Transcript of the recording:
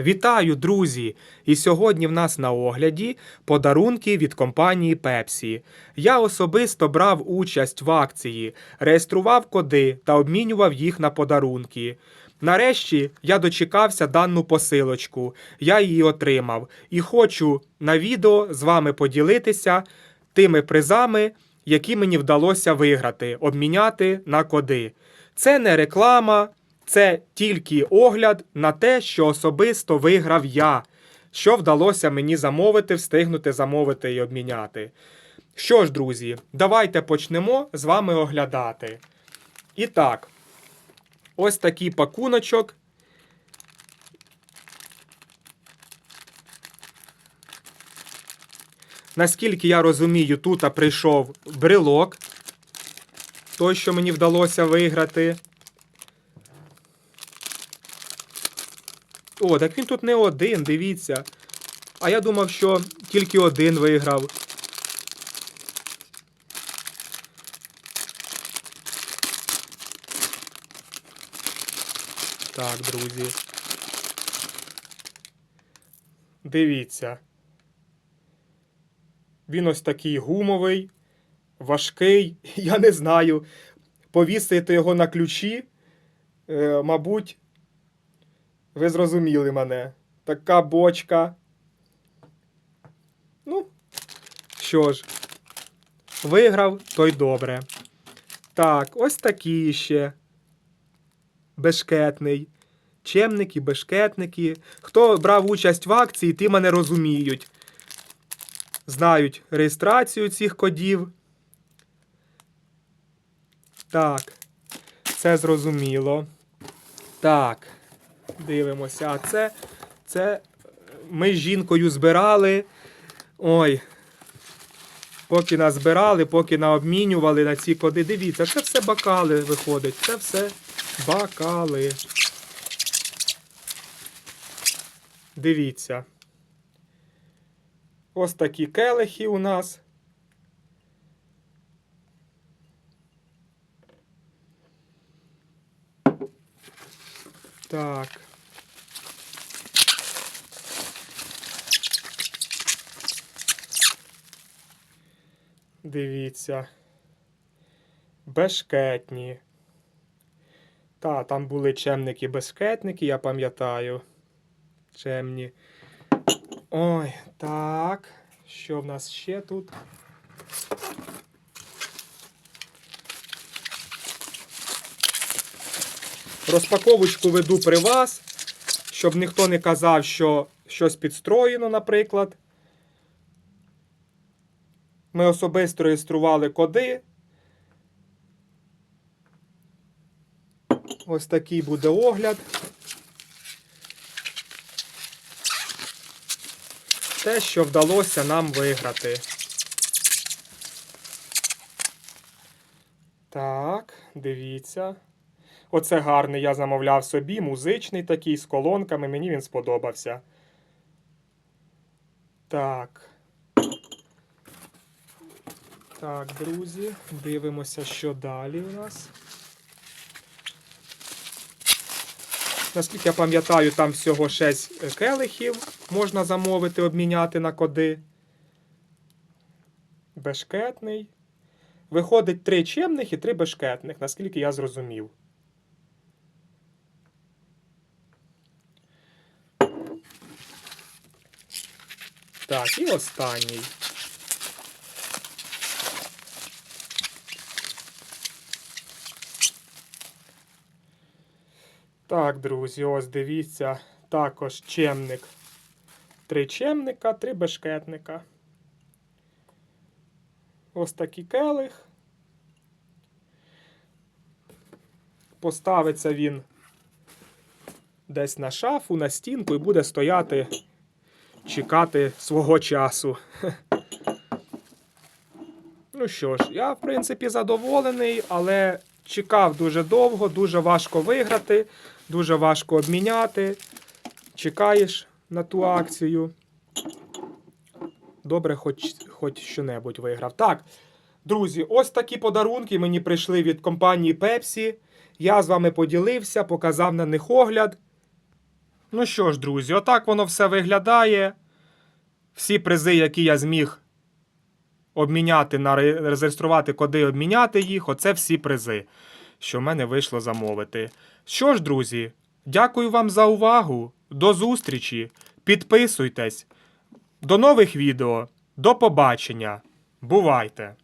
Вітаю, друзі! І сьогодні в нас на огляді подарунки від компанії Pepsi. Я особисто брав участь в акції, реєстрував коди та обмінював їх на подарунки. Нарешті я дочекався дану посилочку, я її отримав і хочу на відео з вами поділитися тими призами, які мені вдалося виграти, обміняти на коди. Це не реклама, це тільки огляд на те, що особисто виграв я, що вдалося мені замовити, встигнути замовити і обміняти. Що ж, друзі, давайте почнемо з вами оглядати. І так, ось такий пакуночок. Наскільки я розумію, тут прийшов брелок, той, що мені вдалося виграти. О, так він тут не один, дивіться. А я думав, що тільки один виграв. Так, друзі. Дивіться. Він ось такий гумовий, важкий. Я не знаю. Повісити його на ключі, е, мабуть, ви зрозуміли мене. Така бочка. Ну, що ж, виграв, то й добре. Так, ось такий ще. Бешкетний. Чемники, бешкетники. Хто брав участь в акції, ті мене розуміють. Знають реєстрацію цих кодів. Так, це зрозуміло. Так. Дивимося, а це, це ми з жінкою збирали. Ой. Поки нас збирали, поки наобмінювали на ці коди. Дивіться, це все бакали виходить. Це все бакали. Дивіться. Ось такі келихи у нас. Так. Дивіться. Бешкетні. Та, там були чемники-бешкетники, я пам'ятаю. Чемні. Ой, так. Що в нас ще тут? Розпаковочку веду при вас, щоб ніхто не казав, що щось підстроєно, наприклад. Ми особисто реєстрували коди. Ось такий буде огляд. Те, що вдалося нам виграти. Так, дивіться. Оце гарний я замовляв собі, музичний такий, з колонками, мені він сподобався. Так. Так, друзі, дивимося, що далі у нас. Наскільки я пам'ятаю, там всього 6 келихів можна замовити, обміняти на коди. Бешкетний. Виходить три чемних і три бешкетних, наскільки я зрозумів. Так, і останній. Так, друзі, ось дивіться. Також чемник. Три чемника, три бешкетника. Ось такий келих. Поставиться він десь на шафу, на стінку і буде стояти, чекати свого часу. Ну що ж, я, в принципі, задоволений, але чекав дуже довго, дуже важко виграти, дуже важко обміняти. Чекаєш на ту акцію. Добре, хоч, хоч що-небудь виграв. Так, друзі, ось такі подарунки мені прийшли від компанії Pepsi. Я з вами поділився, показав на них огляд. Ну що ж, друзі, отак воно все виглядає. Всі призи, які я зміг обміняти на зареєструвати реєструвати коди, обміняти їх. Оце всі призи, що в мене вийшло замовити. Що ж, друзі, дякую вам за увагу. До зустрічі. Підписуйтесь. До нових відео. До побачення. Бувайте!